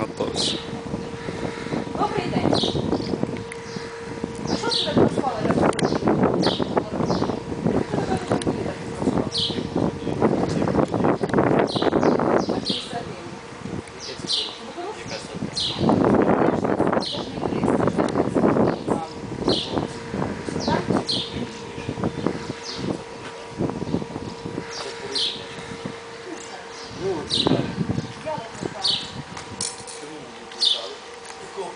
Готовся. Добрий день. А що це так розпали?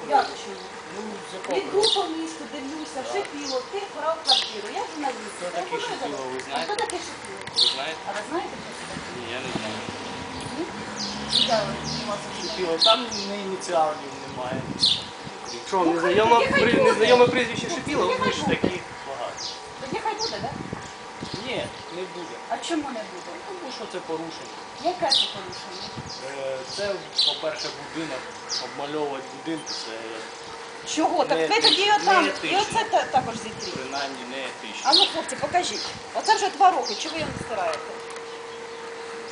Як чую. Від по місту, дивлюся, шипіло, ти вкрав квартиру. Я журналіст. Хто таке Шипіло, ви знаєте? хто таке шипіло? Ви знаєте? А ви знаєте, що це таке? Ні, я не знаю. Я Шипіло, там не ініціалів немає. Що, Ну, незнайоме, прізвище Шипіло? Ви ж буде. таких багато. Тоді хай буде, так? Ні, не буде. А чому не буде? Тому що це порушення. Яке це порушення? Е, Це, по-перше, будинок. Обмальовувати будинки це Чого? Так ви тоді отам, і оце та- також зітріть. принаймні не етично. А ну, хлопці, покажіть. Оце вже два роки, чого ви його не стираєте?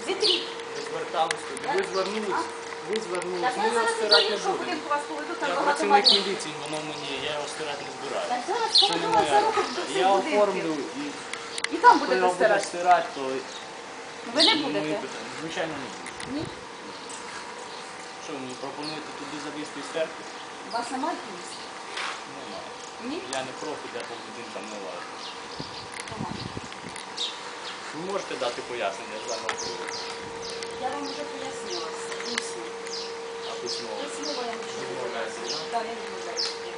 Зітріть. Ви звертались туди. Ви звернулись. Ви Так звернулись. я Ми його стирати не будемо. вас поведу, Я працівник міліції, воно мені, я його стирати не збираю. Так зараз Це не поведу вас за моя. руку до всіх Я будинків. оформлю і і там Коли будете його буде стирати. то Ви не будете? звичайно ні. Ні? Що ви мені пропонуєте туди забіжку і стерти? У вас немає кінці? Нема. Ні? Я не профі, я по там не лажу. Ага. Ви можете дати пояснення за мною, Я вам вже пояснила. Письмо. а письмо. Письмо я не можу. Відмовляється, да? Так, я не можу.